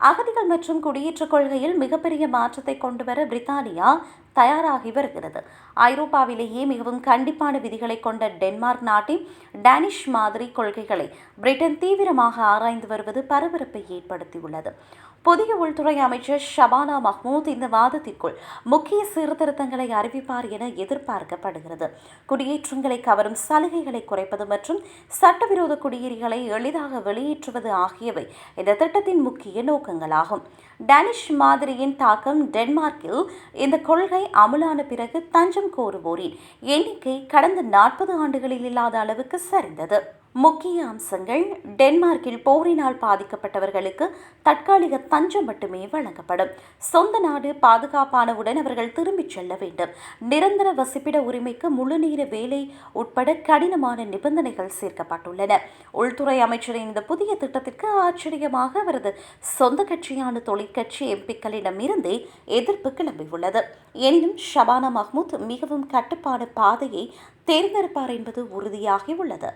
அகதிகள் மற்றும் குடியேற்றக் கொள்கையில் மிகப்பெரிய மாற்றத்தை கொண்டுவர பிரித்தானியா தயாராகி வருகிறது. ஐரோப்பாவிலேயே மிகவும் கண்டிப்பான விதிகளை கொண்ட டென்மார்க் நாட்டின் டேனிஷ் மாதிரி கொள்கைகளை பிரிட்டன் தீவிரமாக ஆராய்ந்து வருவது பரபரப்பை ஏற்படுத்தியுள்ளது. புதிய உள்துறை அமைச்சர் ஷபானா மஹ்மூத் இந்த வாதத்திற்குள் முக்கிய சீர்திருத்தங்களை அறிவிப்பார் என எதிர்பார்க்கப்படுகிறது. குடியேற்றங்களை கவரும் சலுகைகளை குறைப்பது மற்றும் சட்டவிரோத குடியேறிகளை எளிதாக வெளியேற்றுவது ஆகியவை இந்த திட்டத்தின் முக்கிய நோக்கங்களாகும். டேனிஷ் மாதிரியின் தாக்கம் டென்மார்க்கில் இந்த கொள்கை அமலான பிறகு தஞ்சம் கோருவோரின் எண்ணிக்கை கடந்த நாற்பது ஆண்டுகளில் இல்லாத அளவுக்கு சரிந்தது. முக்கிய அம்சங்கள். டென்மார்க்கில் போரினால் பாதிக்கப்பட்டவர்களுக்கு தற்காலிக தஞ்சம் மட்டுமே வழங்கப்படும். சொந்த நாடு பாதுகாப்பானவுடன் அவர்கள் திரும்பிச் செல்ல வேண்டும். நிரந்தர வசிப்பிட உரிமைக்கு முழுநேர வேலை உட்பட கடினமான நிபந்தனைகள் சேர்க்கப்பட்டுள்ளன. உள்துறை அமைச்சரின் இந்த புதிய திட்டத்திற்கு ஆச்சரியமாக அவரது சொந்த கட்சியான தொழிற்கட்சி எம்பிக்களிடமிருந்தே எதிர்ப்பு கிளம்பியுள்ளது. எனினும் ஷபானா மஹ்மூத் மிகவும் கட்டுப்பாடு பாதையை தேர்ந்தெடுப்பார் என்பது உறுதியாகியுள்ளது.